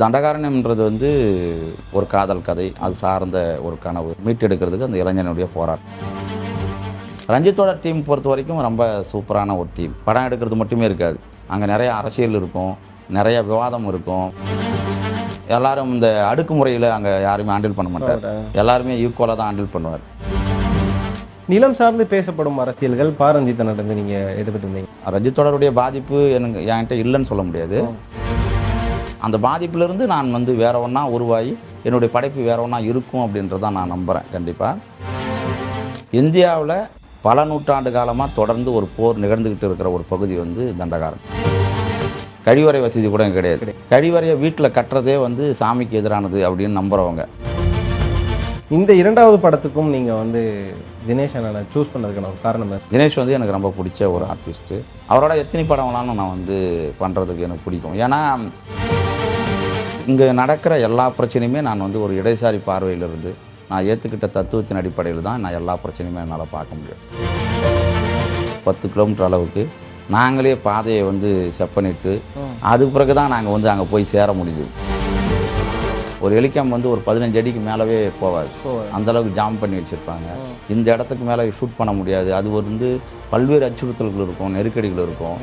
தண்டகாரண்யம்ன்றது வந்து ஒரு காதல் கதை அது சார்ந்த ஒரு கனவு. மீட்டெடுக்கிறதுக்கு அந்த இளைஞனுடைய போராட்டம். ரஞ்சித்தோட டீம் பொறுத்த வரைக்கும் ரொம்ப சூப்பரான ஒரு டீம் படம் எடுக்கிறது மட்டுமே இருக்காது. அங்கே நிறைய அரசியல் இருக்கும் நிறைய விவாதம் இருக்கும். எல்லாரும் இந்த அடுக்குமுறையில் அங்கே யாருமே ஹேண்டில் பண்ண மாட்டார். எல்லாருமே ஈக்குவலாக தான் ஹேண்டில் பண்ணுவார். நிலம் சார்ந்து பேசப்படும் அரசியல்கள் பாரஞ்சித்தனிடம் நீங்க எடுத்துட்டு இருந்தீங்க ரஞ்சித்தோடருடைய பாதிப்பு எனக்கு என்கிட்ட இல்லைன்னு சொல்ல முடியாது. அந்த பாதிப்பிலிருந்து நான் வந்து வேற ஒன்றா உருவாகி என்னுடைய படைப்பு வேற ஒன்றா இருக்கும் அப்படின்றத நான் நம்புகிறேன் கண்டிப்பாக இந்தியாவில் பல நூற்றாண்டு காலமாக தொடர்ந்து ஒரு போர் நிகழ்ந்துக்கிட்டு இருக்கிற ஒரு பகுதி வந்து தண்டகாரன் கழிவறை வசதி கூட கிடையாது. கழிவறையை வீட்டில் கட்டுறதே வந்து சாமிக்கு எதிரானது அப்படின்னு நம்புகிறவங்க இந்த இரண்டாவது படத்துக்கும் நீங்க வந்து தினேஷ் அண்ணனை சூஸ் பண்ணதுக்கான ஒரு காரணம்? தினேஷ் வந்து எனக்கு ரொம்ப பிடிச்ச ஒரு ஆர்டிஸ்ட்டு அவரோட எத்தனை படம் வேணாலும் நான் வந்து பண்ணுறதுக்கு எனக்கு பிடிக்கும். ஏன்னா இங்கே நடக்கிற எல்லா பிரச்சனையுமே நான் வந்து ஒரு இடதுசாரி பார்வையிலிருந்து நான் ஏற்றுக்கிட்ட தத்துவத்தின் அடிப்படையில் தான் நான் எல்லா பிரச்சனையுமே என்னால் பார்க்க முடியும். பத்து கிலோமீட்டர் அளவுக்கு நாங்களே பாதையை வந்து செப்பனிட்டு அதுக்கு பிறகு தான் நாங்கள் வந்து அங்கே போய் சேர முடியுது. ஒரு ஹெலிகாம் வந்து ஒரு பதினஞ்சு அடிக்கு மேலவே போகாது. போகாது. அந்த அளவுக்கு ஜாம் பண்ணி வச்சுருப்பாங்க. இந்த இடத்துக்கு மேலே ஷூட் பண்ண முடியாது. அது வந்து பல்வேறு அச்சுறுத்தல்கள் இருக்கும் நெருக்கடிகள் இருக்கும்.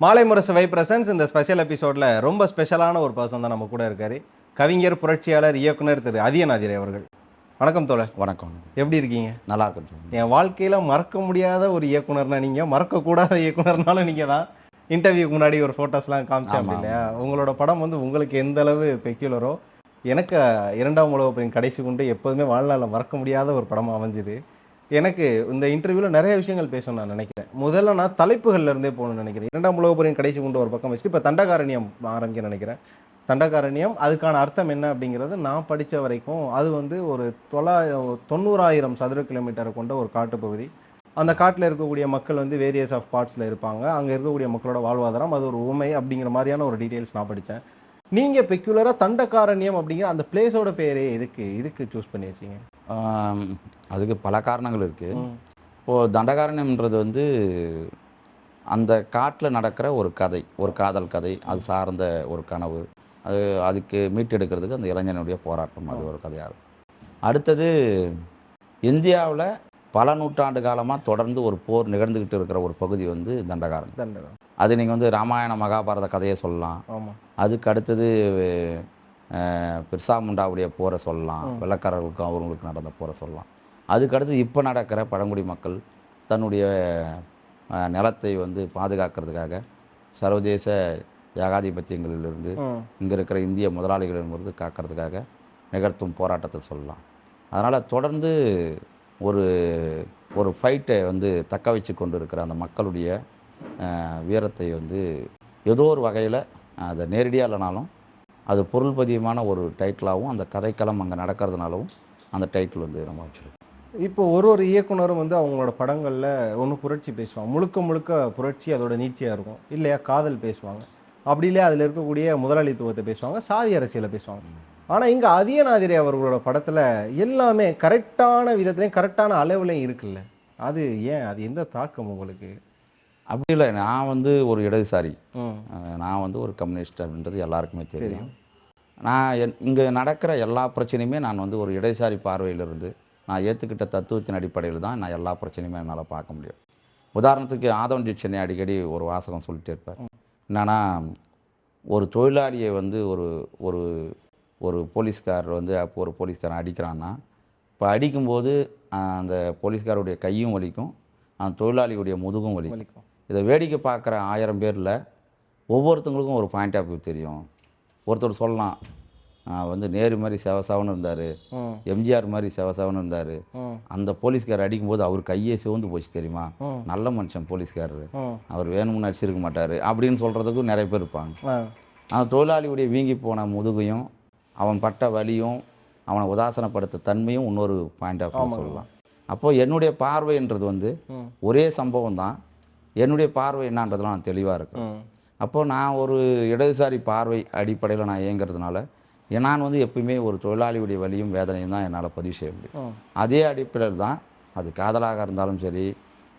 மாலை முரசு வை பிரசன்ஸ் இந்த ஸ்பெஷல் எபிசோட்ல ரொம்ப ஸ்பெஷலான ஒரு பர்சன் தான் நம்ம கூட இருக்காரு. கவிஞர் புரட்சியாளர் இயக்குனர் திரு அதியநாதிரை அவர்கள். வணக்கம் தோழர். வணக்கம். எப்படி இருக்கீங்க? நல்லா இருக்கும் என் வாழ்க்கையில மறக்க முடியாத ஒரு இயக்குனர்னா நீங்க மறக்கக்கூடாத இயக்குனர்னாலும் நீங்க தான். இன்டர்வியூக்கு முன்னாடி ஒரு ஃபோட்டோஸ்லாம் காமிச்சேன் ஆமா, இல்லையா? உங்களோட படம் வந்து உங்களுக்கு எந்த அளவு பெக்யூலரோ எனக்கு இரண்டாம் உலக கடைசி கொண்டு எப்போதுமே வாழ்நாளில் மறக்க முடியாத ஒரு படமா அமைஞ்சுது. எனக்கு இந்த இன்டர்வியூவில் நிறைய விஷயங்கள் பேசணும் நான் நினைக்கிறேன். முதல்ல நான் தலைப்புகள்ல இருந்தே போகணும்னு நினைக்கிறேன். இரண்டாம் உலக போரின் கடைசி கொண்டு ஒரு பக்கம் வச்சுட்டு இப்போ தண்டகாரண்யம் ஆரம்பிக்க நினைக்கிறேன். தண்டகாரண்யம் அதுக்கான அர்த்தம் என்ன அப்படிங்கிறது நான் படித்த வரைக்கும் அது வந்து ஒரு தொள்ளாய தொண்ணூறாயிரம் சதுர கிலோமீட்டரை கொண்ட ஒரு காட்டுப்பகுதி. அந்த காட்டில் இருக்கக்கூடிய மக்கள் வந்து வேரியஸ் ஆஃப் பார்ட்ஸில் இருப்பாங்க. அங்கே இருக்கக்கூடிய மக்களோட வாழ்வாதாரம் அது ஒரு உண்மை அப்படிங்கிற மாதிரியான ஒரு டீட்டெயில்ஸ் நான் படித்தேன் நீங்கள் பெக்யூலராக தண்டகாரண்யம் அப்படிங்கிற அந்த பிளேஸோட பேரே எதுக்கு இதுக்கு சூஸ் பண்ணி வச்சிங்க? அதுக்கு பல காரணங்கள் இருக்குது. இப்போது தண்டகாரண்யம்ன்றது வந்து அந்த காட்டில் நடக்கிற ஒரு கதை ஒரு காதல் கதை அது சார்ந்த ஒரு கனவு. அது அதுக்கு மீட்டெடுக்கிறதுக்கு அந்த இளைஞனுடைய போராட்டம் அது ஒரு கதையாக இருக்கும். அடுத்தது இந்தியாவில் பல நூற்றாண்டு காலமாக தொடர்ந்து ஒரு போர் நிகழ்ந்துக்கிட்டு இருக்கிற ஒரு பகுதி வந்து தண்டகாரன் தண்டகம் அது நீங்கள் வந்து ராமாயண மகாபாரத கதையை சொல்லலாம். அதுக்கு அடுத்தது பிர்சா முண்டாவுடைய போரை சொல்லலாம். வெள்ளக்காரர்களுக்கும் அவர்களுக்கு நடந்த போரை சொல்லலாம். அதுக்கு அடுத்து இப்போ நடக்கிற பழங்குடி மக்கள் தன்னுடைய நிலத்தை வந்து பாதுகாக்கிறதுக்காக சர்வதேச ஏகாதிபத்தியங்களிலிருந்து இங்கே இருக்கிற இந்திய முதலாளிகளிடமிருந்து காக்கிறதுக்காக நிகழ்த்தும் போராட்டத்தை சொல்லலாம். அதனால் தொடர்ந்து ஒரு ஒரு ஃபைட்டை வந்து தக்க வச்சு கொண்டு இருக்கிற அந்த மக்களுடைய வீரத்தை வந்து ஏதோ ஒரு வகையில் அதை நேரடியாக இல்லைனாலும் அது பொருள் பதியமான ஒரு டைட்டிலாகவும் அந்த கதைக்களம் அங்கே நடக்கிறதுனாலவும் அந்த டைட்டில் வந்து நம்ம வச்சுருக்கோம் இப்போ ஒரு ஒரு இயக்குனரும் வந்து அவங்களோட படங்களில் ஒன்று புரட்சி பேசுவாங்க. முழுக்க முழுக்க புரட்சி அதோட நீட்சியாக இருக்கும். இல்லையா? காதல் பேசுவாங்க. அப்படி இல்லையா அதில் இருக்கக்கூடிய முதலாளித்துவத்தை பேசுவாங்க சாதி அரசியலை பேசுவாங்க. ஆனால் இங்கே அதியநாதிரி அவர்களோட படத்தில் எல்லாமே கரெக்டான விதத்துலேயும் கரெக்டான அளவுலையும் இருக்குல்ல. அது ஏன்? அது எந்த தாக்கம் உங்களுக்கு? அப்படி இல்லை நான் வந்து ஒரு இடதுசாரி. நான் வந்து ஒரு கம்யூனிஸ்ட் அப்படின்றது எல்லாருக்குமே தெரியும். நான் என் இங்கே நடக்கிற எல்லா பிரச்சனையுமே நான் வந்து ஒரு இடதுசாரி பார்வையிலிருந்து நான் ஏற்றுக்கிட்ட தத்துவத்தின் அடிப்படையில் தான் நான் எல்லா பிரச்சனையுமே என்னால் பார்க்க முடியும். உதாரணத்துக்கு ஆதவன் சென்னை அடிக்கடி ஒரு வாசகம் சொல்லிட்டே இருப்பார். என்னன்னா ஒரு தொழிலாளியை வந்து ஒரு ஒரு ஒரு போலீஸ்காரர் வந்து அப்போ ஒரு போலீஸ்காரன் அடிக்கிறான்னா இப்போ அடிக்கும்போது அந்த போலீஸ்காரருடைய கையும் வலிக்கும் அந்த தொழிலாளியுடைய முதுகும் வலிக்கும். இதை வேடிக்கை பார்க்குற ஆயிரம் பேரில் ஒவ்வொருத்தங்களுக்கும் ஒரு பாயிண்ட் ஆஃப் வியூ தெரியும். ஒருத்தர் சொல்லலாம் "ஆஹ் வந்து நேரு மாதிரி செவசவன்னு இருந்தார் எம்ஜிஆர் மாதிரி செவசவன்னு இருந்தார். அந்த போலீஸ்கார் அடிக்கும்போது அவர் கையே சிவந்து போச்சு தெரியுமா. நல்ல மனுஷன் போலீஸ்காரரு. அவர் வேணும்னு அடிச்சிருக்க மாட்டார் அப்படின்னு சொல்கிறதுக்கும் நிறைய பேர் இருப்பாங்க. அந்த தொழிலாளியுடைய வீங்கி போன முதுகையும் அவன் பட்ட வலியும் அவனை உதாசனப்படுத்த தன்மையும் இன்னொரு பாயிண்ட் ஆஃப் வியூ சொல்லலாம். அப்போ என்னுடைய பார்வைன்றது வந்து ஒரே சம்பவம் தான். என்னுடைய பார்வை என்னன்றதுலாம் நான் தெளிவாக இருக்கேன் ம். அப்போ நான் ஒரு இடதுசாரி பார்வை அடிப்படையில் நான் இயங்குறதுனால நான் வந்து எப்பயுமே ஒரு தொழிலாளியுடைய வலியும் வேதனையும் தான் என்னால் பதிவு செய்ய முடியும். அதே அடிப்படையில் தான் அது காதலாக இருந்தாலும் சரி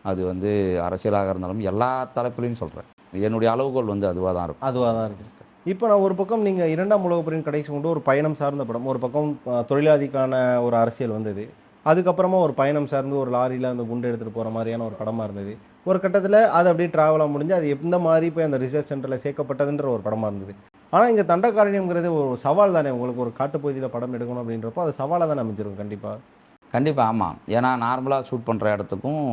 அது வந்து அரசியலாக இருந்தாலும் எல்லா தரப்புலையும் சொல்கிறேன் என்னுடைய அளவுகோல் வந்து அதுவாக தான் இருக்கும். அதுவாக தான் இருக்கு. இப்போ நான் ஒரு பக்கம் நீங்கள் இரண்டாம் உலகப் போரின் கடைசி கொண்டு ஒரு பயணம் சார்ந்த படம் ஒரு பக்கம் தொழிலாதிக்கான ஒரு அரசியல் வந்தது. அதுக்கப்புறமா ஒரு பயணம் சார்ந்து ஒரு லாரியில் அந்த குண்டு எடுத்துகிட்டு போகிற மாதிரியான ஒரு படமாக இருந்தது. ஒரு கட்டத்தில் அது அப்படியே ட்ராவலாக முடிஞ்சு அது எந்த மாதிரி போய் அந்த ரிசர்ச் சென்டரில் சேர்க்கப்பட்டதுன்ற ஒரு படமாக இருந்தது. ஆனால் இங்கே தண்டக்காரணியம்ங்கிறது ஒரு சவால் தானே. உங்களுக்கு ஒரு காட்டுப்பகுதியில் படம் எடுக்கணும் அப்படின்றப்போ அது சவாலாக தானே அமைஞ்சிருக்கும் கண்டிப்பாக கண்டிப்பாக ஆமாம் ஏன்னா நார்மலாக ஷூட் பண்ணுற இடத்துக்கும்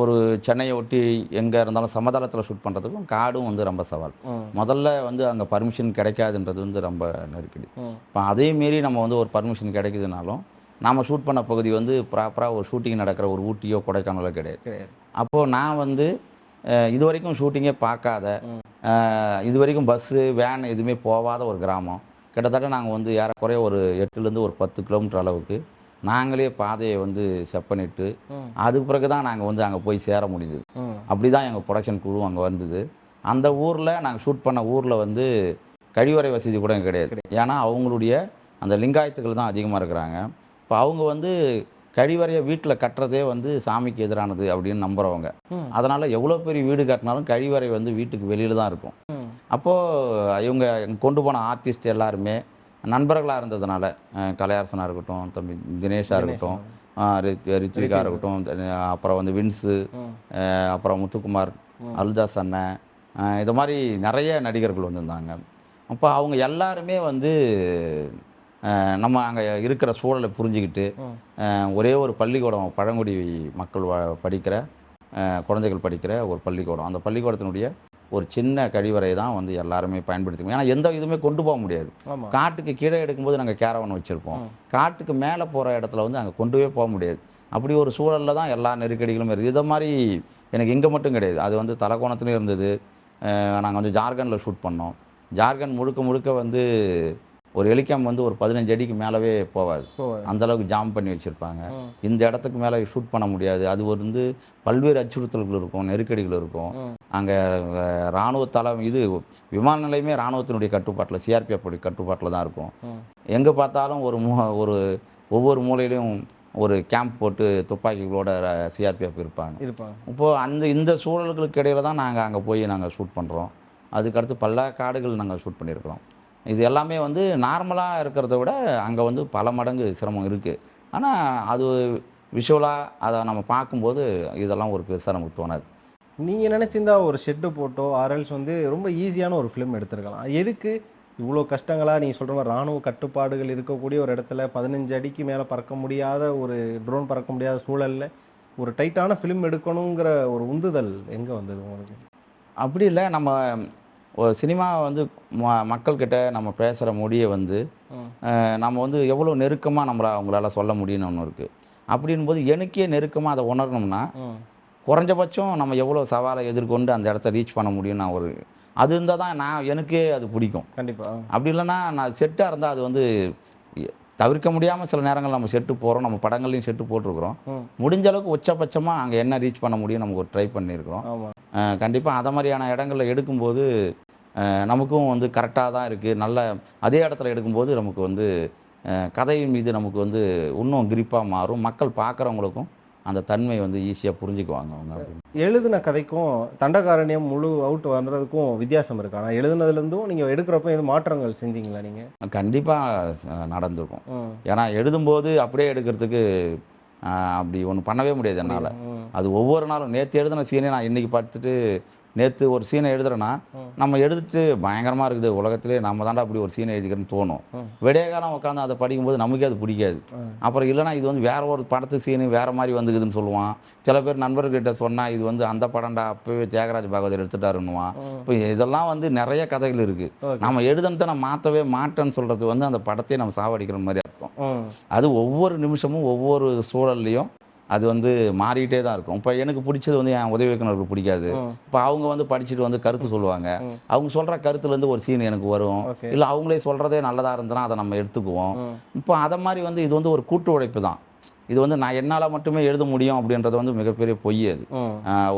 ஒரு சென்னையை ஒட்டி எங்கே இருந்தாலும் சமதளத்தில் ஷூட் பண்ணுறதுக்கும் காடும் வந்து ரொம்ப சவால். முதல்ல வந்து அங்கே பர்மிஷன் கிடைக்காதுன்றது வந்து ரொம்ப நெருக்கடி. இப்போ அதே மீறி நம்ம வந்து ஒரு பர்மிஷன் கிடைக்குதுனாலும் நாம் ஷூட் பண்ண பகுதி வந்து ப்ராப்பராக ஒரு ஷூட்டிங் நடக்கிற ஒரு ஊட்டியோ கொடைக்கானலோ கிடையாது. கிடையாது. அப்போது நான் வந்து இது வரைக்கும் ஷூட்டிங்கே பார்க்காத இது வரைக்கும் பஸ்ஸு வேன் எதுவுமே போகாத ஒரு கிராமம். கிட்டத்தட்ட நாங்கள் வந்து ஏறக்குறைய ஒரு எட்டுலேருந்து ஒரு பத்து கிலோமீட்டர் அளவுக்கு நாங்களே பாதையை வந்து செப் பண்ணிட்டு. அதுக்கு பிறகு தான் நாங்கள் வந்து அங்கே போய் சேர முடியுது அப்படி தான் எங்கள் ப்ரொடக்ஷன் குழு அங்கே வந்தது. அந்த ஊரில் நாங்கள் ஷூட் பண்ண ஊரில் வந்து கழிவறை வசதி கூட கிடையாது. ஏன்னா அவங்களுடைய அந்த லிங்காயத்துக்கள் தான் அதிகமாக இருக்கிறாங்க. இப்போ அவங்க வந்து கழிவறையை வீட்டில் கட்டுறதே வந்து சாமிக்கு எதிரானது அப்படின்னு நம்புகிறவங்க. அதனால் எவ்வளோ பெரிய வீடு கட்டினாலும் கழிவறை வந்து வீட்டுக்கு வெளியில் தான் இருக்கும். அப்போது இவங்க கொண்டு போன ஆர்டிஸ்ட் எல்லாருமே நண்பர்களாக இருந்ததுனால கலையரசனாக இருக்கட்டும் தம்பி தினேஷாக இருக்கட்டும் ரித்விகா இருக்கட்டும் அப்புறம் வந்து வின்ஸு அப்புறம் முத்துக்குமார் அல்தாஸ் அண்ணன் இது மாதிரி நிறைய நடிகர்கள் வந்திருந்தாங்க. அப்போ அவங்க எல்லாருமே வந்து நம்ம அங்கே இருக்கிற சூழலை புரிஞ்சுக்கிட்டு ஒரே ஒரு பள்ளிக்கூடம் பழங்குடி மக்கள் வ- படிக்கிற குழந்தைகள் படிக்கிற ஒரு பள்ளிக்கூடம். அந்த பள்ளிக்கூடத்தினுடைய ஒரு சின்ன கழிவறை தான் வந்து எல்லாருமே பயன்படுத்திக்கணும் ஏன்னா எந்த இதுவுமே கொண்டு போக முடியாது. காட்டுக்கு கீழே எடுக்கும்போது நாங்கள் கேரவன் வச்சுருப்போம். காட்டுக்கு மேலே போகிற இடத்துல வந்து அங்கே கொண்டுவே போக முடியாது. அப்படி ஒரு சூழலில் தான் எல்லா நெருக்கடிகளும் இருக்குது. இதை மாதிரி எனக்கு இங்கே மட்டும் கிடையாது. அது வந்து தலக்கோணத்துலேயும் இருந்தது. நாங்கள் வந்து ஜார்க்கண்டில் ஷூட் பண்ணோம். ஜார்க்கண்ட் முழுக்க முழுக்க வந்து ஒரு ஹெலிகாம் வந்து ஒரு பதினஞ்சு அடிக்கு மேலவே போகாது. போவாது அந்த அளவுக்கு ஜாம் பண்ணி வச்சுருப்பாங்க. இந்த இடத்துக்கு மேலே ஷூட் பண்ண முடியாது. அது வந்து பல்வேறு அச்சுறுத்தல்கள் இருக்கும் நெருக்கடிகள் இருக்கும். அங்கே இராணுவ தளம் இது விமான நிலையமே இராணுவத்தினுடைய கட்டுப்பாட்டில் சிஆர்பிஎஃப் கட்டுப்பாட்டில் தான் இருக்கும். எங்கே பார்த்தாலும் ஒரு மூ ஒரு ஒவ்வொரு மூலையிலையும் ஒரு கேம்ப் போட்டு துப்பாக்கிகளோட சிஆர்பிஎஃப் இருப்பாங்க. இருப்பாங்க. இப்போது அந்த இந்த சூழல்களுக்கு இடையில தான் நாங்கள் அங்கே போய் நாங்கள் ஷூட் பண்ணுறோம் அதுக்கடுத்து பல காடுகள் நாங்கள் ஷூட் பண்ணியிருக்கிறோம். இது எல்லாமே வந்து நார்மலாக இருக்கிறத விட அங்கே வந்து பல மடங்கு சிரமம் இருக்குது ஆனால் அது விஷுவலாக அதை நம்ம பார்க்கும்போது இதெல்லாம் ஒரு பெருசாக நமக்கு தோணாது. நீங்கள் நினச்சிருந்தா ஒரு ஷெட்டு போட்டோ ஆர்எல்ஸ் வந்து ரொம்ப ஈஸியான ஒரு ஃபிலிம் எடுத்திருக்கலாம். எதுக்கு? இவ்வளோ கஷ்டங்களா? நீ சொல்கிற மாதிரி ராணுவ கட்டுப்பாடுகள் இருக்கக்கூடிய ஒரு இடத்துல பதினஞ்சு அடிக்கு மேலே பறக்க முடியாத ஒரு ட்ரோன் பறக்க முடியாத சூழலில் ஒரு டைட்டான ஃபிலிம் எடுக்கணுங்கிற ஒரு உந்துதல் எங்கே வந்தது உங்களுக்கு? அப்படி இல்லை. நம்ம ஒரு சினிமா வந்து ம மக்கள்கிட்ட நம்ம பேசுகிற மொழியை வந்து நம்ம வந்து எவ்வளோ நெருக்கமாக நம்மளை அவங்களால சொல்ல முடியும்னு ஒன்று இருக்குது அப்படின்போது எனக்கே நெருக்கமாக அதை உணரணும்னா குறைஞ்சபட்சம் நம்ம எவ்வளோ சவாலை எதிர்கொண்டு அந்த இடத்த ரீச் பண்ண முடியும் நான் ஒரு அது இருந்தால் தான் நான் எனக்கே அது பிடிக்கும். கண்டிப்பாக அப்படி இல்லைன்னா நான் செட்டாக இருந்தால் அது வந்து தவிர்க்க முடியாமல் சில நேரங்கள் நம்ம செட்டு போகிறோம் நம்ம படங்கள்லையும் செட்டு போட்டிருக்கிறோம். முடிஞ்ச அளவுக்கு உச்சபட்சமாக அங்கே என்ன ரீச் பண்ண முடியும் நமக்கு ஒரு ட்ரை பண்ணியிருக்கிறோம். கண்டிப்பாக அதை மாதிரியான இடங்களில் எடுக்கும்போது நமக்கும் வந்து கரெக்டாக தான் இருக்குது நல்ல அதே இடத்துல எடுக்கும்போது நமக்கு வந்து கதையின் மீது நமக்கு வந்து இன்னும் கிரிப்பாக மாறும். மக்கள் பார்க்குறவங்களுக்கும் அந்த தன்மை வந்து ஈஸியாக புரிஞ்சுக்குவாங்க அவங்க அப்படின்னு. எழுதின கதைக்கும் தண்டகாரண்யம் முழு அவுட் வந்ததுக்கும் வித்தியாசம் இருக்கு. ஆனால் எழுதுனதுலேருந்தும் நீங்கள் எடுக்கிறப்ப எதுவும் மாற்றங்கள் செஞ்சீங்களா நீங்கள் கண்டிப்பாக நடந்திருக்கும். ஏன்னா எழுதும்போது அப்படியே எடுக்கிறதுக்கு அப்படி ஒன்று பண்ணவே முடியாது என்னால். அது ஒவ்வொரு நாளும் நேற்று எழுதின சீனே நான் இன்றைக்கி பார்த்துட்டு நேற்று ஒரு சீனை எழுதுறேன்னா. நம்ம எடுத்துட்டு பயங்கரமாக இருக்குது உலகத்திலே நம்ம தாண்டா அப்படி ஒரு சீனை எழுதிக்கிறேன்னு தோணும் ம். விடிய காலம் உட்காந்து அதை படிக்கும்போது நமக்கே அது பிடிக்காது. அப்புறம் இல்லைனா இது வந்து வேற ஒரு படத்து சீனு வேற மாதிரி வந்துக்குதுன்னு சொல்லுவான் சில பேர் நண்பர்கிட்ட சொன்னால் இது வந்து அந்த படம்டா அப்போவே தியாகராஜ பாகவதர் எடுத்துட்டாருன்னுவான். இப்போ இதெல்லாம் வந்து நிறைய கதைகள் இருக்குது நம்ம எழுதுனதை நான் மாற்றவே மாட்டேன்னு சொல்கிறது வந்து அந்த படத்தையே நம்ம சாவடிக்கிற மாதிரி அர்த்தம் அது ஒவ்வொரு நிமிஷமும் ஒவ்வொரு சூழல்லையும் அது வந்து மாறிக்கிட்டே தான் இருக்கும். இப்போ எனக்கு பிடிச்சது வந்து என் உதவி இயக்குனருக்கு பிடிக்காது. இப்போ அவங்க வந்து படிச்சுட்டு வந்து கருத்து சொல்லுவாங்க. அவங்க சொல்கிற கருத்துலேருந்து ஒரு சீன் எனக்கு வரும். இல்லை அவங்களே சொல்கிறதே நல்லதாக இருந்ததுன்னா அதை நம்ம எடுத்துக்குவோம். இப்போ அதை மாதிரி வந்து இது வந்து ஒரு கூட்டு உழைப்பு தான். இது வந்து நான் என்னால் மட்டுமே எழுத முடியும் அப்படின்றது வந்து மிகப்பெரிய பொய் அது.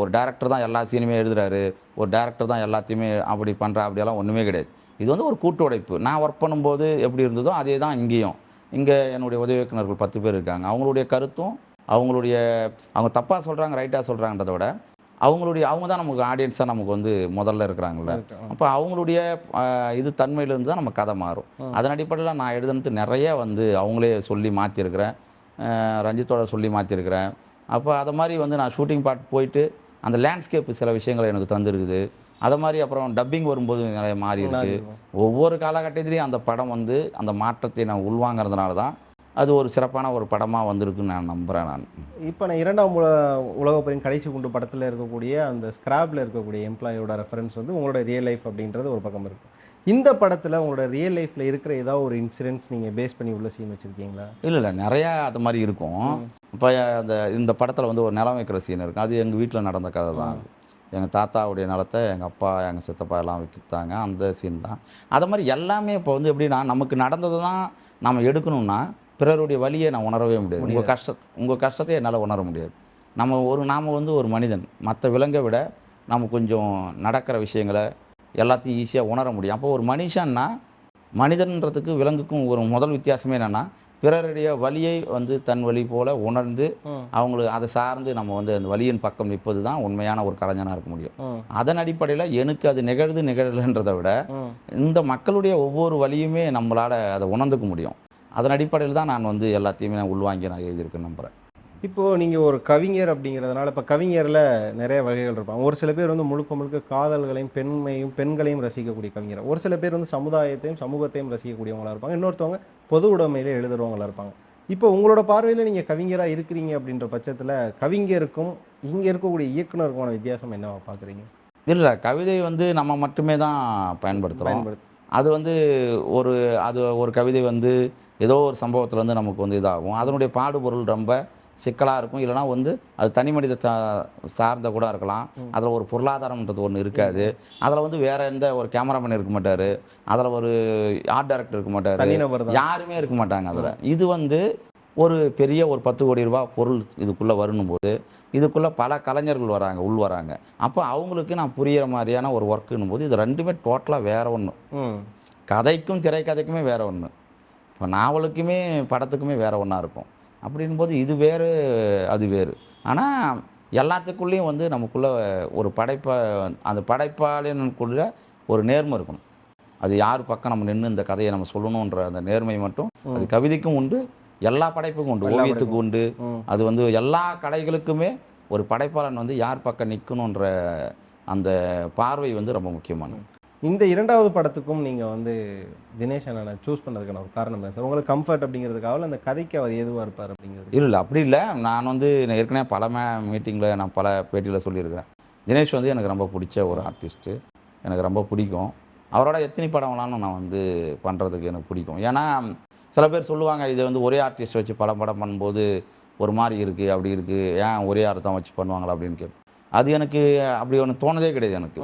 ஒரு டேரக்டர் தான் எல்லா சீனுமே எழுதுறாரு. ஒரு டேரக்டர் தான் எல்லாத்தையுமே அப்படி பண்ணுறா அப்படியெல்லாம் ஒன்றுமே கிடையாது. இது வந்து ஒரு கூட்டு உழைப்பு. நான் ஒர்க் பண்ணும்போது எப்படி இருந்ததோ அதே தான் இங்கேயும். இங்கே என்னுடைய உதவி இயக்குனர்கள் பத்து பேர் இருக்காங்க. அவங்களுடைய கருத்தும் அவங்களுடைய அவங்க தப்பாக சொல்கிறாங்க ரைட்டாக சொல்கிறாங்கன்றத விட அவங்களுடைய அவங்க தான் நமக்கு ஆடியன்ஸாக நமக்கு வந்து முதல்ல இருக்கிறாங்கல்ல இருக்கு. ஆ. அப்போ அவங்களுடைய இது தன்மையிலேருந்து தான் நம்ம கதை மாறும். அதன் அடிப்படையில் நான் எழுதுனது நிறைய வந்து அவங்களே சொல்லி மாற்றிருக்கிறேன் ரஞ்சித்தோட சொல்லி மாற்றிருக்கிறேன் அப்போ அதை மாதிரி வந்து நான் ஷூட்டிங் பார்ட் போயிட்டு அந்த லேண்ட்ஸ்கேப் சில விஷயங்களை எனக்கு தந்துருக்குது அதை மாதிரி அப்புறம் டப்பிங் வரும்போது நிறைய மாறி இருக்கு ஒவ்வொரு காலகட்டத்திலையும் அந்த படம் வந்து அந்த மாற்றத்தை நான் உள்வாங்கிறதுனால தான் அது ஒரு சிறப்பான ஒரு படமாக வந்திருக்குன்னு நான் நம்புகிறேன் நான். இப்போ நான் இரண்டாம் உல உலகப்போரின் கடைசி குண்டு படத்தில் இருக்கக்கூடிய அந்த ஸ்கிராப்ல இருக்கக்கூடிய எம்ப்ளாயோட ரெஃபரன்ஸ் வந்து உங்களோட ரியல் லைஃப் அப்படின்றது ஒரு பக்கம் இருக்கு. இந்த படத்தில் உங்களோட ரியல் லைஃப்பில் இருக்கிற ஏதாவது ஒரு இன்சிடென்ட்ஸ் நீங்கள் பேஸ் பண்ணி உள்ள சீன் வச்சுருக்கீங்களா? இல்லை இல்லை. நிறையா அது மாதிரி இருக்கும். இப்போ அந்த இந்த படத்தில் வந்து ஒரு நிலம் வைக்கிற சீன் இருக்கும் அது எங்கள் வீட்டில் நடந்த கதை தான் அது. எங்கள் தாத்தாவுடைய நிலத்தை எங்கள் அப்பா எங்கள் சித்தப்பா எல்லாம் விற்றாங்க அந்த சீன் தான். அது மாதிரி எல்லாமே இப்போ வந்து எப்படின்னா நமக்கு நடந்தது தான் நம்ம எடுக்கணும்னா பிறருடைய வழியை நான் உணரவே முடியாது. உங்கள் கஷ்ட உங்கள் கஷ்டத்தை என்னால் உணர முடியாது. நம்ம ஒரு நாம் வந்து ஒரு மனிதன். மற்ற விலங்கை விட நம்ம கொஞ்சம் நடக்கிற விஷயங்களை எல்லாத்தையும் ஈஸியாக உணர முடியும். அப்போ ஒரு மனுஷன்னா மனிதன்றதுக்கு விலங்குக்கும் ஒரு முதல் வித்தியாசமே என்னென்னா பிறருடைய வழியை வந்து தன் வழி போல உணர்ந்து. அவங்களுக்கு அதை சார்ந்து நம்ம வந்து அந்த வழியின் பக்கம் நிற்பது தான் உண்மையான ஒரு கலைஞனாக இருக்க முடியும். அதன் அடிப்படையில் எனக்கு அது நிகழுது நிகழலைன்றதை விட. இந்த மக்களுடைய ஒவ்வொரு வழியுமே நம்மளால் அதை உணர்ந்துக்க முடியும். அதன் அடிப்படையில் தான் நான் வந்து எல்லாத்தையுமே நான் உள்வாங்கி நான் எழுதியிருக்கேன்னு நம்புகிறேன் இப்போ நீங்க ஒரு கவிஞர் அப்படிங்கிறதுனால இப்போ கவிஞர்ல நிறைய வகைகள் இருப்பாங்க ஒரு சில பேர் வந்து முழுக்க முழுக்க காதல்களையும் பெண்மையும் பெண்களையும் ரசிக்கக்கூடிய கவிஞர். ஒரு சில பேர் வந்து சமுதாயத்தையும் சமூகத்தையும் ரசிக்கக்கூடியவங்களா இருப்பாங்க. இன்னொருத்தவங்க பொது உடைமையில எழுதுறவங்களா இருப்பாங்க. இப்போ உங்களோட பார்வையில நீங்க கவிஞரா இருக்கிறீங்க அப்படின்ற பட்சத்துல கவிஞருக்கும் இங்க இருக்கக்கூடிய இயக்குனருக்குமான வித்தியாசம் என்னவா பாக்குறீங்க? இல்லை கவிதை வந்து நம்ம மட்டுமே தான் பயன்படுத்துகிறோம் பயன்படுத்து அது வந்து ஒரு அது ஒரு கவிதை வந்து ஏதோ ஒரு சம்பவத்துல வந்து நமக்கு வந்து இதாகும். அதனுடைய பாடுபொருள் ரொம்ப சிக்கலாக இருக்கும். இல்லைனா வந்து அது தனி மனித சா சார்ந்த கூட இருக்கலாம். அதில் ஒரு பொருளாதாரம்ன்றது ஒன்று இருக்காது. அதில் வந்து வேற எந்த ஒரு கேமராமேன் இருக்க மாட்டார். அதில் ஒரு ஆர்ட் டைரக்டர் இருக்க மாட்டார். யாருமே இருக்க மாட்டாங்க அதில். இது வந்து ஒரு பெரிய ஒரு பத்து கோடி ரூபாய் பொருள் இதுக்குள்ளே வரும்போது இதுக்குள்ளே பல கலைஞர்கள் வராங்க உள் வராங்க. அப்போ அவங்களுக்கு நான் புரியிற மாதிரியான ஒரு ஒர்க்குன்னும் போது இது ரெண்டுமே டோட்டலாக வேற ஒன்று கதைக்கும் திரைக்கதைக்குமே வேற ஒன்று இப்போ நாவலுக்குமே படத்துக்குமே வேற ஒன்றா இருக்கும். அப்படின் போது இது வேறு அது வேறு. ஆனால் எல்லாத்துக்குள்ளேயும் வந்து நமக்குள்ள ஒரு படைப்பா அந்த படைப்பாளினுக்குள்ள ஒரு நேர்மை இருக்கணும் அது யார் பக்கம் நம்ம நின்று இந்த கதையை நம்ம சொல்லணுன்ற அந்த நேர்மை மட்டும் அது கவிதைக்கும் உண்டு எல்லா படைப்புக்கும் உண்டு எல்லா ஓவியத்துக்கு உண்டு. அது வந்து எல்லா கலைகளுக்குமே ஒரு படைப்பாளன் வந்து யார் பக்கம் நிற்கணுன்ற அந்த பார்வை வந்து ரொம்ப முக்கியமானது. இந்த இரண்டாவது படத்துக்கும் நீங்க வந்து தினேஷ் அண்ணனை சூஸ் பண்ணதுக்கான ஒரு காரணம் சார் உங்களுக்கு கம்ஃபர்ட் அப்படிங்கிறதுக்காக அந்த கதைக்கு அவர் எதுவா இருப்பார் அப்படிங்கிறது? இல்லை இல்லை அப்படி இல்லை. நான் வந்து நான் ஏற்கனவே பல மே மீட்டிங்கில் நான் பல பேட்டியில் சொல்லியிருக்கிறேன். தினேஷ் வந்து எனக்கு ரொம்ப பிடிச்ச ஒரு ஆர்டிஸ்ட்டு எனக்கு ரொம்ப பிடிக்கும். அவரோட எத்தனை படம் வேணாலும் நான் வந்து பண்ணுறதுக்கு எனக்கு பிடிக்கும். ஏன்னா சில பேர் சொல்லுவாங்க இதை வந்து ஒரே ஆர்டிஸ்ட் வச்சு பல படம் பண்ணும்போது ஒரு மாதிரி இருக்குது அப்படி இருக்குது ஏன் ஒரே அர்த்தம் வச்சு பண்ணுவாங்களா அப்படின்னு கேட்பேன். அது எனக்கு அப்படி ஒன்று தோணதே கிடையாது எனக்கு.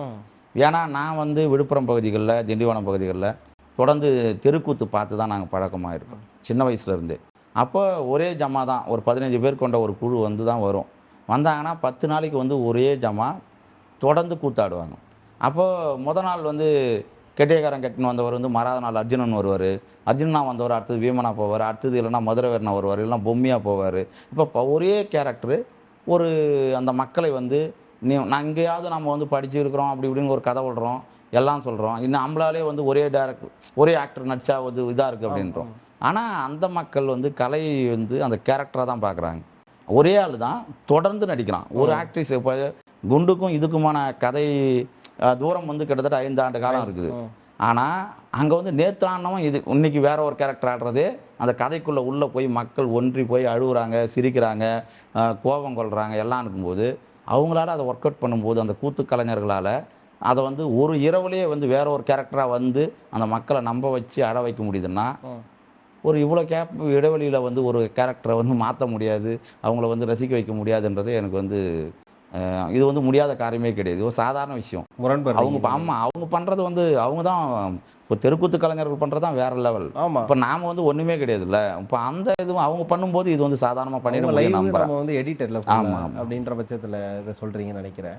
ஏன்னா நான் வந்து விழுப்புரம் பகுதிகளில் திண்டிவனம் பகுதிகளில் தொடர்ந்து தெருக்கூத்து பார்த்து தான் நாங்கள் பழக்கமாக இருக்கோம் சின்ன வயசுலேருந்தே அப்போ ஒரே ஜமா தான் ஒரு பதினஞ்சு பேர் கொண்ட ஒரு குழு வந்து தான் வரும். வந்தாங்கன்னா பத்து நாளைக்கு வந்து ஒரே ஜமா தொடர்ந்து கூத்தாடுவாங்க. அப்போது முத நாள் வந்து கெட்டியக்காரன் கெட்டின்னு வந்தவர் வந்து மறாத நாள் அர்ஜுனன் வருவார். அர்ஜுனா வந்தவர் அடுத்தது வீமனா போவார். அடுத்தது இல்லைன்னா மதுரவீரனா வருவார் இல்லைன்னா பொம்மியாக போவார். இப்போ ஒரே கேரக்டரு ஒரு அந்த மக்களை வந்து நீ நான் எங்கேயாவது நம்ம வந்து படிச்சிருக்கிறோம் அப்படி இப்படின்னு ஒரு கதை விடுறோம் எல்லாம் சொல்கிறோம் இன்னும் நம்மளாலே வந்து ஒரே டேரக்டர் ஒரே ஆக்டர் நடிச்சா வந்து இதாக இருக்குது அப்படின்றோம். ஆனால் அந்த மக்கள் வந்து கலை வந்து அந்த கேரக்டராக தான் பார்க்குறாங்க ஒரே ஆள் தான் தொடர்ந்து நடிக்கிறான். ஒரு ஆக்ட்ரிஸ் இப்போ குண்டுக்கும் இதுக்குமான கதை தூரம் வந்து கிட்டத்தட்ட ஐந்து ஆண்டு காலம் இருக்குது. ஆனால் அங்கே வந்து நேற்று ஆனவன் இது இன்னைக்கு வேற ஒரு கேரக்டர் ஆடுறதே அந்த கதைக்குள்ளே உள்ளே போய் மக்கள் ஒன்றி போய் அழுகுறாங்க சிரிக்கிறாங்க கோபம் கொள்கிறாங்க எல்லாம் இருக்கும்போது அவங்களால அதை ஒர்க் அவுட் பண்ணும்போது அந்த கூத்து கலைஞர்களால் அதை வந்து ஒரு இரவுலேயே வந்து வேற ஒரு கேரக்டராக வந்து அந்த மக்களை நம்ப வச்சு அழ வைக்க முடியுதுன்னா. ஒரு இவ்வளோ கேப் இடைவெளியில் வந்து ஒரு கேரக்டரை வந்து மாற்ற முடியாது அவங்கள வந்து ரசிக்க வைக்க முடியாதுன்றது எனக்கு வந்து இது வந்து முடியாத காரியமே கிடையாது. ஒரு சாதாரண விஷயம். முரண்படுறீங்க. அவங்க ப- ஆமா அவங்க பண்ணுறது வந்து அவங்க தான் இப்போ தெருக்கூத்து கலைஞர்கள் பண்ணுறது தான் வேற லெவல் ஆமா. இப்போ நாம வந்து ஒன்றுமே கிடையாதுல்ல. இப்போ அந்த இது அவங்க பண்ணும்போது இது வந்து சாதாரணமாக பண்ணிட அவங்க முடியும் live நம்புறேன். நம்ம வந்து எடிட்டர்ல ஆமா, ஆமா. அப்படின்ற பட்சத்துல இதை சொல்றீங்கன்னு நினைக்கிறேன்.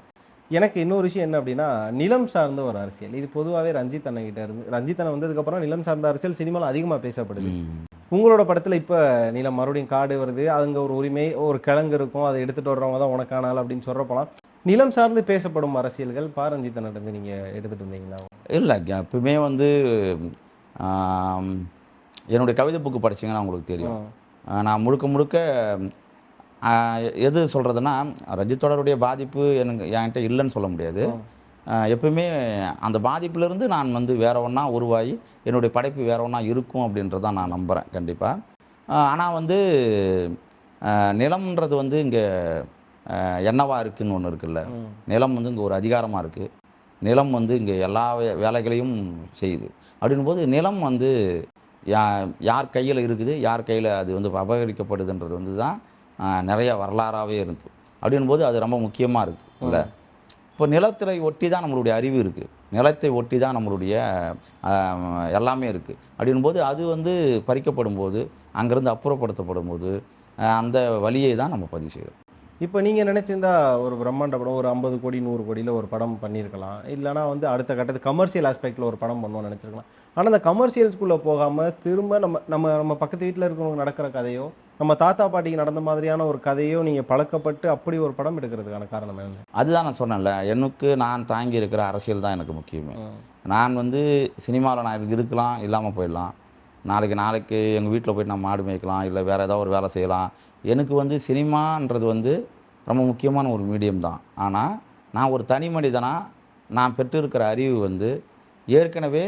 எனக்கு இன்னொரு விஷயம் என்ன அப்படின்னா நிலம் சார்ந்த ஒரு அரசியல். இது பொதுவாகவே ரஞ்சித் அண்ணன் கிட்ட இருந்து ரஞ்சித் அண்ணன் வந்ததுக்கு அப்புறம் நிலம் சார்ந்த அரசியல் சினிமாவில் அதிகமா பேசப்படுது. உங்களோட படத்துல இப்ப நீலம் மறுபடியும் காடு வருது அங்க ஒரு உரிமை ஒரு கிழங்கு இருக்கும் அதை எடுத்துட்டு வர்றவங்க தான் உனக்கான ஆள் அப்படின்னு சொல்றப்பலாம் நிலம் சார்ந்து பேசப்படும் அரசியல்கள் பாரஞ்சித்தை நடந்து நீங்க எடுத்துட்டு இருந்தீங்களா இல்லை எப்பவுமே வந்து என்னுடைய கவிதை புக்கு படிச்சீங்கன்னா உங்களுக்கு தெரியும். நான் முழுக்க முழுக்க எது சொல்கிறதுனா ரஞ்சித்தோடருடைய பாதிப்பு எனக்கு என்கிட்ட இல்லைன்னு சொல்ல முடியாது. எப்பவுமே அந்த பாதிப்பிலிருந்து நான் வந்து வேற ஒன்றா உருவாகி என்னுடைய படைப்பு வேற ஒன்றா இருக்கும் அப்படின்றத நான் நம்புகிறேன் கண்டிப்பாக ஆனால் வந்து நிலம்ன்றது வந்து இங்கே என்னவா இருக்குன்னு ஒன்று இருக்குல்ல. நிலம் வந்து இங்கே ஒரு அதிகாரமாக இருக்குது நிலம் வந்து இங்கே எல்லா வேலைகளையும் செய்யுது. அப்படின்போது நிலம் வந்து யா யார் கையில் இருக்குது யார் கையில் அது வந்து அபகரிக்கப்படுதுன்றது வந்து தான் நிறைய வரலாறாகவே இருக்குது அப்படின்போது அது ரொம்ப முக்கியமாக இருக்குது இல்லை? இப்போ நிலத்தை ஒட்டி தான் நம்மளுடைய அறிவு இருக்குது நிலத்தை ஒட்டி தான் நம்மளுடைய எல்லாமே இருக்குது அப்படின்போது அது வந்து பறிக்கப்படும் போது அங்கேருந்து அப்புறப்படுத்தப்படும் போது அந்த வழியை தான் நம்ம பதிவு செய்கிறோம் இப்போ நீங்க நினைச்சிருந்தா ஒரு பிரம்மாண்ட படம் ஒரு ஐம்பது கோடி நூறு கோடியில ஒரு படம் பண்ணியிருக்கலாம் இல்லைனா வந்து அடுத்த கட்டத்து கமர்ஷியல் ஆஸ்பெக்ட்ல ஒரு படம் பண்ணணும்னு நினைச்சிருக்கலாம். ஆனா அந்த கமர்ஷியல்ஸ்குள்ள போகாம திரும்ப நம்ம நம்ம நம்ம பக்கத்து வீட்டில் இருக்கிறவங்க நடக்கிற கதையோ நம்ம தாத்தா பாட்டிக்கு நடந்த மாதிரியான ஒரு கதையோ நீங்க பழக்கப்பட்டு அப்படி ஒரு படம் எடுக்கிறதுக்கான காரணம் என்ன? அதுதான் நான் சொன்னேன்ல. எனக்கு நான் தாங்கி இருக்கிற அரசியல் தான் எனக்கு முக்கியமே. நான் வந்து சினிமாவில் நான் இருக்கலாம் இல்லாமல் போயிடலாம். நாளைக்கு நாளைக்கு எங்கள் வீட்டில் போயிட்டு நான் மாடு மேய்க்கலாம் இல்லை வேறு ஏதாவது ஒரு வேலை செய்யலாம். எனக்கு வந்து சினிமான்றது வந்து ரொம்ப முக்கியமான ஒரு மீடியம் தான் ஆனால் நான் ஒரு தனி மனிதனாக நான் பெற்றிருக்கிற அறிவு வந்து ஏற்கனவே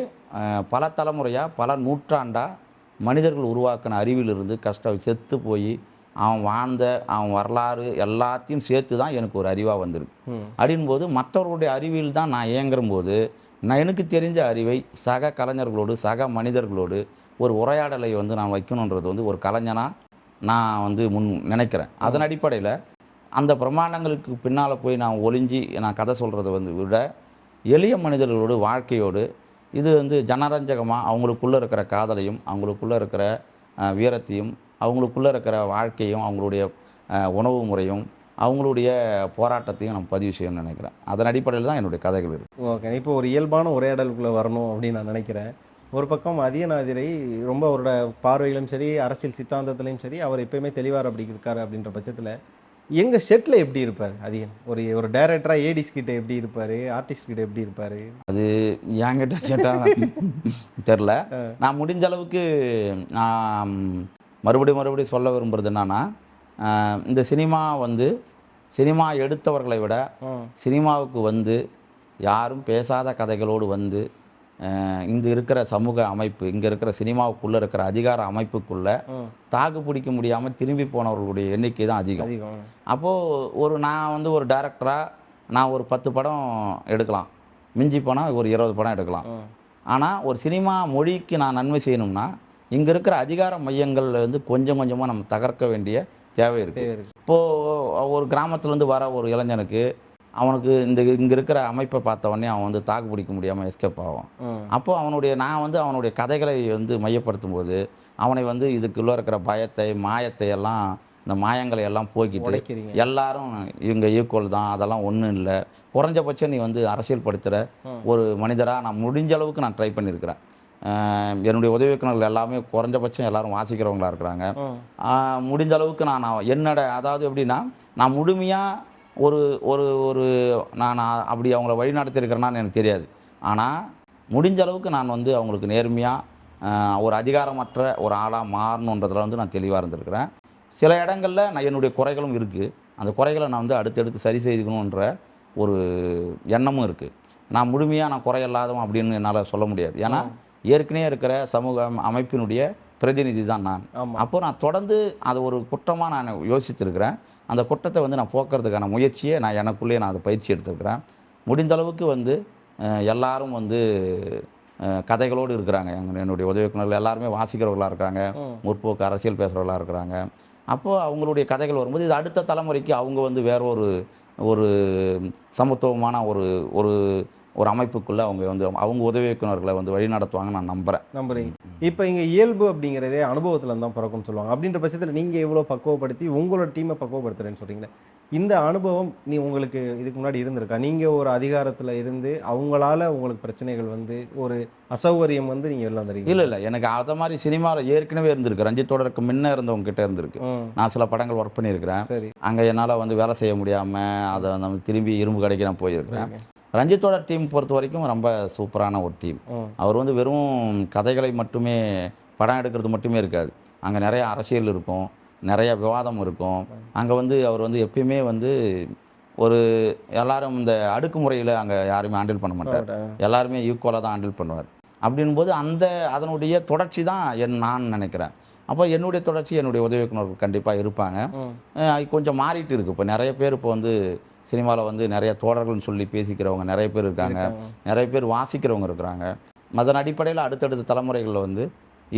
பல தலைமுறையாக பல நூற்றாண்டாக மனிதர்கள் உருவாக்கின அறிவிலிருந்து கஷ்டம் செத்து போய் அவன் வாழ்ந்த அவன் வரலாறு எல்லாத்தையும் சேர்த்து தான் எனக்கு ஒரு அறிவாக வந்திருக்கு. அப்படின்போது மற்றவர்களுடைய அறிவில் தான் நான் இயங்கும்போது நான் எனக்கு தெரிஞ்ச அறிவை சக கலைஞர்களோடு சக மனிதர்களோடு ஒரு உரையாடலை வந்து நான் வைக்கணுன்றது வந்து ஒரு கலைஞனாக நான் வந்து முன் நினைக்கிறேன். அதன் அடிப்படையில் அந்த பிரமாண்டங்களுக்கு பின்னால் போய் நான் ஒளிஞ்சி நான் கதை சொல்கிறத வந்து விட எளிய மனிதர்களோடு வாழ்க்கையோடு இது வந்து ஜனரஞ்சகமாக அவங்களுக்குள்ளே இருக்கிற காதலையும் அவங்களுக்குள்ளே இருக்கிற வீரத்தையும் அவங்களுக்குள்ளே இருக்கிற வாழ்க்கையும் அவங்களுடைய உணவு முறையும் அவங்களுடைய போராட்டத்தையும் நான் பதிவு செய்யணும்னு நினைக்கிறேன். அதன் அடிப்படையில் தான் என்னுடைய கதைகள் இருக்குது ஓகே. இப்போ ஒரு இயல்பான உரையாடலுக்குள்ள வரணும் அப்படின்னு நான் நினைக்கிறேன். ஒரு பக்கம் அதியநாதிரை ரொம்ப அவரோட பார்வையிலும் சரி அரசியல் சித்தாந்தத்திலையும் சரி அவர் எப்பயுமே தெளிவார் அப்படி இருக்காரு அப்படின்ற பட்சத்தில் எங்க செட்ல எப்படி இருப்பார் அதியன் ஒரு ஒரு டைரக்டரா ஏடிஸ் கிட்ட எப்படி இருப்பாரு? ஆர்டிஸ்ட் கிட்ட எப்படி இருப்பாரு? அது என்கிட்ட கேட்டால் தெரில நான் முடிஞ்ச அளவுக்கு நான் மறுபடியும் மறுபடியும் சொல்ல விரும்புகிறது என்னன்னா இந்த சினிமா வந்து சினிமா எடுத்தவர்களை விட சினிமாவுக்கு வந்து யாரும் பேசாத கதைகளோடு வந்து இங்க இருக்கிற சமூக அமைப்பு இங்கே இருக்கிற சினிமாவுக்குள்ளே இருக்கிற அதிகார அமைப்புக்குள்ளே தாக்கு பிடிக்க முடியாமல் திரும்பி போனவர்களுடைய எண்ணிக்கை தான் அதிகம். அப்போது ஒரு நான் வந்து ஒரு டைரக்டராக நான் ஒரு பத்து படம் எடுக்கலாம். மிஞ்சி போனால் ஒரு இருபது படம் எடுக்கலாம். ஆனால் ஒரு சினிமா மொழிக்கு நான் நன்மை செய்யணும்னா இங்கே இருக்கிற அதிகார மையங்கள் வந்து கொஞ்சம் கொஞ்சமாக நம்ம தகர்க்க வேண்டிய தேவை இருக்குது. இப்போது ஒரு கிராமத்துலேருந்து வர ஒரு இளைஞனுக்கு அவனுக்கு இந்த இங்கே இருக்கிற அமைப்பை பார்த்த உடனே அவன் வந்து தாக்கு பிடிக்க முடியாமல் எஸ்கேப் ஆகும் ம், அப்போ அவனுடைய நான் வந்து அவனுடைய கதைகளை வந்து மையப்படுத்தும் போது அவனை வந்து இதுக்குள்ளே இருக்கிற பயத்தை மாயத்தை எல்லாம் இந்த மாயங்களை எல்லாம் போக்கிட்டு எல்லாரும் இவங்க ஈக்குவல் தான் அதெல்லாம் ஒன்றும் இல்லை. குறைஞ்சபட்சம் நீ வந்து அரசியல் படுத்துகிற. ஒரு மனிதராக நான் முடிஞ்ச அளவுக்கு நான் ட்ரை பண்ணியிருக்கிறேன் என்னுடைய உதவி இயக்குனர்கள் எல்லாமே குறைஞ்சபட்சம் எல்லாரும் வாசிக்கிறவங்களா இருக்கிறாங்க. முடிஞ்ச அளவுக்கு நான் என்னோட அதாவது எப்படின்னா நான் முழுமையாக ஒரு ஒரு ஒரு நான் அப்படி அவங்கள வழி நடத்தியிருக்கிறேன்னான்னு எனக்கு தெரியாது. ஆனால் முடிஞ்ச அளவுக்கு நான் வந்து அவங்களுக்கு நேர்மையாக ஒரு அதிகாரமற்ற ஒரு ஆளாக மாறணுன்றதுல வந்து நான் தெளிவாக இருந்திருக்கிறேன். சில இடங்களில் நான் என்னுடைய குறைகளும் இருக்குது அந்த குறைகளை நான் வந்து அடுத்தடுத்து சரி செய்துக்கணுன்ற ஒரு எண்ணமும் இருக்குது நான் முழுமையாக நான் குறையில்லாதவன் அப்படின்னு என்னால் சொல்ல முடியாது. ஏன்னா ஏற்கனவே இருக்கிற சமூக அம- அமைப்பினுடைய பிரதிநிதி தான் நான் அப்போ நான் தொடர்ந்து அது ஒரு குற்றமாக நான் யோசித்திருக்கிறேன். அந்த குற்றத்தை வந்து நான் போக்குறதுக்கான முயற்சியை நான் எனக்குள்ளேயே நான் அதை பயிற்சி எடுத்திருக்கிறேன். முடிந்த அளவுக்கு வந்து எல்லாரும் வந்து கதைகளோடு இருக்கிறாங்க. எங்க என்னுடைய உதவி இயக்குனர்கள் எல்லாருமே வாசிக்கிறவர்களாக இருக்காங்க. முற்போக்கு அரசியல் பேசுகிறவர்களாக இருக்கிறாங்க அப்போது அவங்களுடைய கதைகள் வரும்போது இது அடுத்த தலைமுறைக்கு அவங்க வந்து வேற ஒரு ஒரு சமத்துவமான ஒரு ஒரு ஒரு அமைப்புக்குள்ளே அவங்க வந்து அவங்க உதவி இயக்குனர்களை வந்து வழி நடத்துவாங்கன்னு நான் நம்புகிறேன் நம்புறீங்க. இப்போ இங்க இயல்பு அப்படிங்கிறதே அனுபவத்துல தான் பிறக்கும்னு சொல்லுவாங்க. அப்படின்ற பட்சத்துல நீங்க எவ்வளவு பக்குவப்படுத்தி உங்களோட டீமை பக்குவப்படுத்துறேன்னு சொல்றீங்களே இந்த அனுபவம் நீ உங்களுக்கு இதுக்கு முன்னாடி இருந்திருக்கா? நீங்கள் ஒரு அதிகாரத்தில் இருந்து அவங்களால உங்களுக்கு பிரச்சனைகள் வந்து ஒரு அசௌகரியம் வந்து நீங்கள் வெளில வந்துருக்கீங்க. இல்லை இல்லை. எனக்கு அதை மாதிரி சினிமாவில் ஏற்கனவே இருந்திருக்கு. ரஞ்சித்தோடருக்கு முன்ன இருந்தவங்க கிட்ட இருந்திருக்கு. நான் சில படங்கள் ஒர்க் பண்ணியிருக்கிறேன். சரி. அங்கே என்னால் வந்து வேலை செய்ய முடியாமல் அதை நம்ம திரும்பி இரும்பு கடைக்கு நான் போயிருக்கிறேன். ரஞ்சித்தோட டீம் பொறுத்த வரைக்கும் ரொம்ப சூப்பரான ஒரு டீம். அவர் வந்து வெறும் கதைகளை மட்டுமே படம் எடுக்கிறது மட்டுமே இருக்காது. அங்கே நிறைய அரசியல் இருக்கும் நிறைய விவாதம் இருக்கும். அங்கே வந்து அவர் வந்து எப்பயுமே வந்து ஒரு எல்லாரும் இந்த அடுக்குமுறையில் அங்கே யாருமே ஹேண்டில் பண்ண மாட்டார். எல்லாருமே ஈக்குவலாக தான் ஹேண்டில் பண்ணுவார். அப்படின்போது அந்த அதனுடைய தொடர்ச்சி தான் என் நான் நினைக்கிறேன். அப்போ என்னுடைய தொடர்ச்சி என்னுடைய உதவி இயக்குனர்கள் கண்டிப்பாக இருப்பாங்க கொஞ்சம் மாறிட்டு இருக்கு. இப்போ நிறைய பேர் இப்போ வந்து சினிமாவில் வந்து நிறைய தோழர்கள்னு சொல்லி பேசிக்கிறவங்க நிறைய பேர் இருக்காங்க. நிறைய பேர் வாசிக்கிறவங்க இருக்கிறாங்க. அதன் அடிப்படையில் அடுத்தடுத்த தலைமுறைகளில் வந்து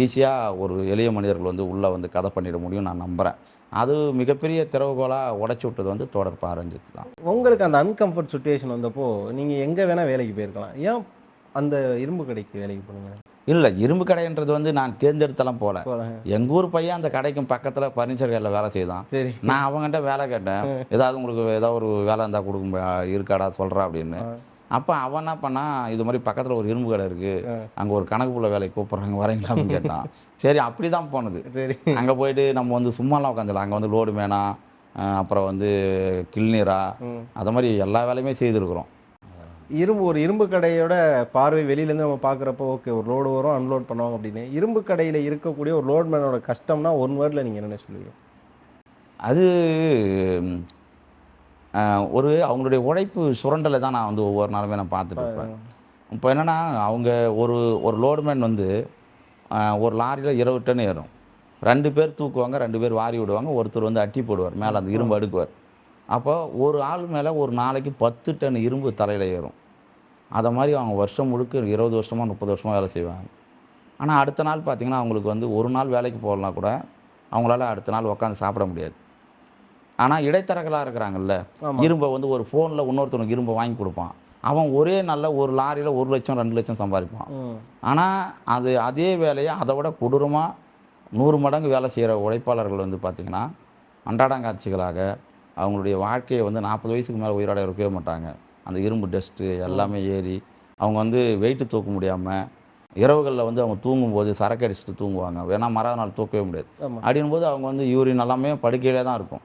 ஈஸியாக ஒரு எளிய மனிதர்கள் வந்து உள்ளே வந்து கதை பண்ணிட முடியும் நான் நம்புகிறேன் அது மிகப்பெரிய திறவுகோலாக உடைச்சி விட்டது வந்து தோடர் பாரஞ்சித்து தான். உங்களுக்கு அந்த அன்கம்ஃபர்ட் சுச்சுவேஷன் வந்தப்போ நீங்கள் எங்கே வேணால் வேலைக்கு போயிருக்கலாம். ஏன் அந்த இரும்பு கடைக்கு வேலைக்கு போனீங்க? இல்லை இரும்பு கடைன்றது வந்து நான் தேர்ந்தெடுத்தெல்லாம் போகல. போல. எங்கள் ஊர் பையன் அந்த கடைக்கும் பக்கத்தில் ஃபர்னிச்சர் கடையில் வேலை செய்தான். சரி. நான் அவங்ககிட்ட வேலை கேட்டேன். ஏதாவது உங்களுக்கு ஏதாவது ஒரு வேலை இருந்தால் கொடுக்க இருக்காடா சொல்கிறா அப்படின்னு. அப்போ அவன் என்ன பண்ணான் இது மாதிரி பக்கத்தில் ஒரு இரும்பு கடை இருக்குது. அங்கே ஒரு கணக்கு புள்ள வேலைக்கு கூப்பிட்றாங்க வரீங்களா அப்படின்னு கேட்டான். சரி அப்படி தான் போனது. சரி. அங்கே போயிட்டு நம்ம வந்து சும்மாலாம் உட்காந்துலாம் அங்கே வந்து லோடு மேனா அஹ் அப்புறம் வந்து கிள்நீரா. அது மாதிரி எல்லா வேலையுமே செய்திருக்கிறோம். இரும்பு ஒரு இரும்பு கடையோட பார்வை வெளியிலேருந்து நம்ம பார்க்குறப்போ ஓகே ஒரு லோடு வரும் அன்லோட் பண்ணுவாங்க அப்படின்னு. இரும்பு கடையில் இருக்கக்கூடிய ஒரு லோட்மேனோட கஷ்டம்னா ஒன் வேர்டில் நீங்கள் என்ன சொல்லுவீங்க? அது ஒரு அவங்களுடைய உழைப்பு சுரண்டலை தான் நான் வந்து ஒவ்வொரு நாளுமே நான் பார்த்துட்டு இருப்பேன். இப்போ என்னென்னா அவங்க ஒரு ஒரு லோடுமேன் வந்து ஒரு லாரியில் இருபது டன் ஏறும். ரெண்டு பேர் தூக்குவாங்க ரெண்டு பேர் வாரி விடுவாங்க ஒருத்தர் வந்து அட்டி போடுவார் மேலே அந்த இரும்பு அடுக்குவார். அப்போ ஒரு ஆள் மேலே ஒரு நாளைக்கு பத்து டன் இரும்பு தலையில் ஏறும். அதை மாதிரி அவங்க வருஷம் முழுக்க இருபது வருஷமாக முப்பது வருஷமாக வேலை செய்வாங்க. ஆனால் அடுத்த நாள் பார்த்தீங்கன்னா அவங்களுக்கு வந்து ஒரு நாள் வேலைக்கு போகலாம் கூட அவங்களால அடுத்த நாள் உட்காந்து சாப்பிட முடியாது. ஆனால் இடைத்தரகர்களாக இருக்கிறாங்கல்ல. இரும்பை வந்து ஒரு ஃபோனில் இன்னொருத்தனுக்கு இரும்பை வாங்கி கொடுப்பான். அவன் ஒரே நாளில் ஒரு லாரியில் ஒரு லட்சம் ரெண்டு லட்சம் சம்பாதிப்பான். ஆனால் அது அதே வேலையை அதை விட கொடூரமாக நூறு மடங்கு வேலை செய்கிற உழைப்பாளர்கள் வந்து பார்த்திங்கன்னா அன்றாடங்காட்சிகளாக அவங்களுடைய வாழ்க்கையை வந்து நாற்பது வயசுக்கு மேலே உயிரோட இருக்கவே மாட்டாங்க. அந்த இரும்பு டஸ்ட்டு எல்லாமே ஏறி அவங்க வந்து வெயிட்டு தூக்க முடியாமல் இரவுகளில் வந்து அவங்க தூங்கும்போது சரக்கு அடிச்சுட்டு தூங்குவாங்க. வேணா மறாத நாள் தூக்கவே முடியாது. அப்படின்போது அவங்க வந்து யூரின் எல்லாமே படுக்கையிலே தான் இருக்கும்.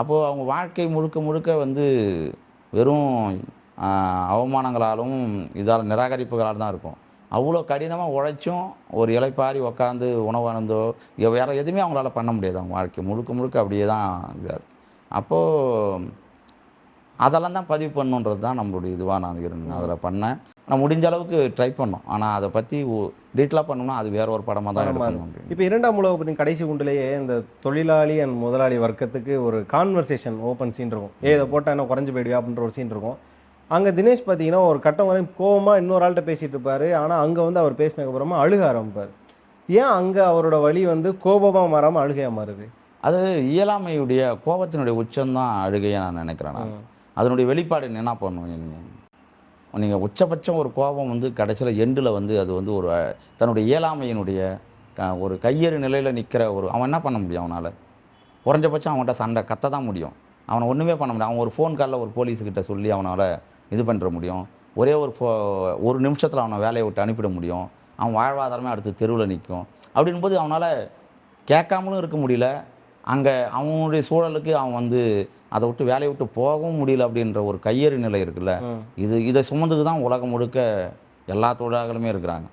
அப்போது அவங்க வாழ்க்கை முழுக்க முழுக்க வந்து வெறும் அவமானங்களாலும் இதால் நிராகரிப்புகளால் தான் இருக்கும். அவ்வளோ கடினமாக உழைச்சும் ஒரு இலைப்பாரி உக்காந்து உணவு அணுந்தோ வேறு எதுவுமே அவங்களால பண்ண முடியாது. அவங்க வாழ்க்கை முழுக்க முழுக்க அப்படியே தான் இதாக இருக்கு அப்போது அதெல்லாம் தான் பதிவு பண்ணுன்றது தான் நம்மளுடைய இதுவாக நான் இருந்தேன் அதில் பண்ணேன். நான் முடிஞ்ச அளவுக்கு ட்ரை பண்ணோம். ஆனால் அதை பற்றி டீட்டெயிலாக பண்ணோம்னா அது வேற ஒரு படமாக தான் எடுக்கணும். இப்போ இரண்டாம் உலக போரின் கடைசி குண்டுலேயே இந்த தொழிலாளி அண்ட் முதலாளி வர்க்கத்துக்கு ஒரு கான்வர்சேஷன் ஓப்பன் சீன் இருக்கும். ஏ இதை போட்டால் என்ன குறைஞ்சு போயிடுவா அப்படின்ற ஒரு சீன் இருக்கும். அங்கே தினேஷ் பார்த்தீங்கன்னா ஒரு கட்டம் வரையும் கோவமாக இன்னொரு ஆள்கிட்ட பேசிட்டு இருப்பாரு. ஆனால் அங்கே வந்து அவர் பேசினதுக்கு அப்புறமா அழுக ஆரம்பிப்பார். ஏன் அங்கே அவரோட வழி வந்து கோபமாக மாறாமல் அழுகையாக மாறுது? அது இயலாமையுடைய கோபத்தினுடைய உச்சம்தான் அழுகையை நான் நினைக்கிறேன் நான். அதனுடைய வெளிப்பாடு என்ன பண்ணுவீங்க நீங்கள் நீங்கள் உச்சபட்சம் ஒரு கோபம் வந்து கடைசியில் எண்டில் வந்து அது வந்து ஒரு தன்னுடைய இயலாமையினுடைய க- ஒரு கையெறு நிலையில் நிற்கிற ஒரு அவன் என்ன பண்ண முடியும் அவனால்? குறைஞ்சபட்சம் அவன்கிட்ட சண்டை கத்த தான் முடியும். அவனை ஒன்றுமே பண்ண முடியும் அவன் ஒரு ஃபோன் காலில் ஒரு போலீஸுக்கிட்ட சொல்லி அவனால் இது பண்ணுற முடியும். ஒரே ஒரு ஃபோ ஒரு நிமிஷத்தில் அவனை வேலையை விட்டு அனுப்பிட முடியும். அவன் வாழ்வாதாரமே அடுத்து தெருவில் நிற்கும் அப்படின்போது அவனால் கேட்காமலும் இருக்க முடியல. அங்கே அவனுடைய சூழலுக்கு அவன் வந்து அதை விட்டு வேலையை விட்டு போகவும் முடியல அப்படின்ற ஒரு கையெறி நிலை இருக்குல்ல. இது இதை சுமந்துக்கு தான் உலகம் முழுக்க எல்லா தொழிலாளர்களுமே இருக்கிறாங்க.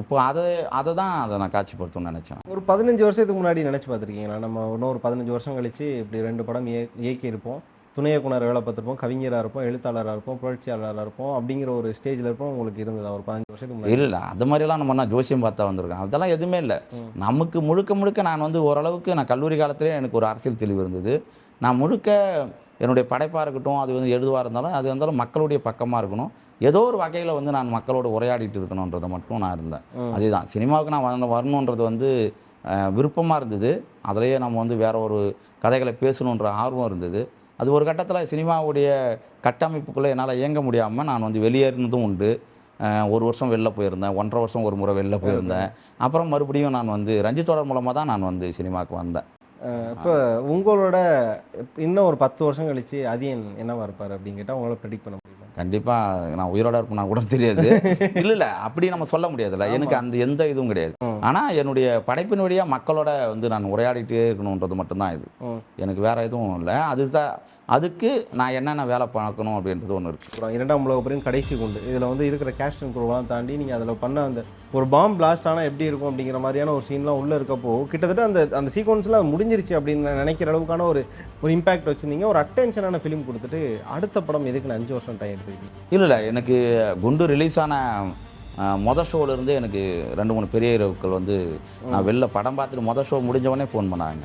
அப்போ அதை அதை தான் அதை நான் காட்சிப்படுத்தணும்னு நினச்சேன். ஒரு பதினஞ்சு வருஷத்துக்கு முன்னாடி நினச்சி பார்த்துருக்கீங்களா? நம்ம இன்னும் ஒரு பதினஞ்சு வருஷம் கழிச்சு இப்படி ரெண்டு படம் இய இயக்கி இருப்போம் துணை இயக்குனர் வேலை பார்த்துருப்போம் கவிஞராக இருப்போம் எழுத்தாளராக இருப்போம் புரட்சியாளராக இருப்போம் அப்படிங்கிற ஒரு ஸ்டேஜில் இருப்போம் உங்களுக்கு இருந்ததா? ஒரு பதினஞ்சு வருஷத்துக்கு இல்லை அது மாதிரிலாம் நம்ம நான் ஜோசியம் பார்த்தா வந்திருக்கேன் அதெல்லாம் எதுவுமே இல்லை. நமக்கு முழுக்க முழுக்க நான் வந்து ஓரளவுக்கு நான் கல்லூரி காலத்திலே எனக்கு ஒரு அரசியல் தெளிவு இருந்தது. நான் முழுக்க என்னுடைய படைப்பாக இருக்கட்டும் அது வந்து எழுதுவாக இருந்தாலும் அது இருந்தாலும் மக்களுடைய பக்கமாக இருக்கணும். ஏதோ ஒரு வகையில் வந்து நான் மக்களோட உரையாடிட்டு இருக்கணுன்றதை மட்டும் நான் இருந்தேன். அதுதான். சினிமாவுக்கு நான் வரணுன்றது வந்து விருப்பமாக இருந்தது. அதிலேயே நம்ம வந்து வேற ஒரு கதைகளை பேசணுன்ற ஆர்வம் இருந்தது. அது ஒரு கட்டத்தில் சினிமாவுடைய கட்டமைப்புக்குள்ளே என்னால் இயங்க முடியாமல் நான் வந்து வெளியேறினதும் உண்டு. ஒரு வருஷம் வெளில போயிருந்தேன். ஒன்றரை வருஷம் ஒரு முறை வெளில போயிருந்தேன். அப்புறம் மறுபடியும் நான் வந்து ரஞ்சித்தோடர் மூலமாக தான் நான் வந்து சினிமாவுக்கு வந்தேன். இப்போ உங்களோட இன்னும் ஒரு பத்து வருஷம் கழிச்சு அதியன் என்னவா இருப்பார் அப்படின்னு கேட்டால் உங்களால் ப்ரெடிக்ட் பண்ண முடியுமா? கண்டிப்பாக நான் உயிரோட இருப்பேனா கூட தெரியாது. இல்லை இல்லை அப்படி நம்ம சொல்ல முடியாதுல்ல. எனக்கு அந்த எந்த இதுவும் கிடையாது. ஆனால் என்னுடைய படைப்பின் வழியாக மக்களோட வந்து நான் உரையாடிட்டே இருக்கணுன்றது மட்டும்தான் இது. எனக்கு வேற எதுவும் இல்லை. அதுதான் அதுக்கு நான் என்னென்ன வேலை பார்க்கணும் அப்படின்றது ஒன்று இருக்குது அப்புறம் இரண்டாம் உலக போரின் கடைசி குண்டு. இதில் வந்து இருக்கிற கேஸ்ட் அண்ட் குரூவெலாம் தாண்டி நீங்கள் அதில் பண்ண அந்த ஒரு பாம் பிளாஸ்ட் ஆனால் எப்படி இருக்கும் அப்படிங்கிற மாதிரியான ஒரு சீன்லாம் உள்ளே இருக்கப்போ கிட்டத்தட்ட அந்த அந்த சீக்வன்ஸ்லாம் முடிஞ்சிருச்சு அப்படின்னு நான் நினைக்கிற அளவுக்கான ஒரு ஒரு இம்பாக்ட் வச்சுருந்தீங்க. ஒரு அட்டென்ஷனான ஃபிலிம் கொடுத்துட்டு அடுத்த படம் எதுக்கு நான் அஞ்சு வருஷம் டைம் எடுத்துக்கிட்டீங்க? இல்லை இல்லை. எனக்கு குண்டு ரிலீஸ் ஆன அஹ், மொத ஷோவிலேருந்து எனக்கு ரெண்டு மூணு பெரிய இரவுக்கள் வந்து நான் வெளில படம் பார்த்துட்டு மொதல் ஷோ முடிஞ்ச உடனே ஃபோன் பண்ணாங்க.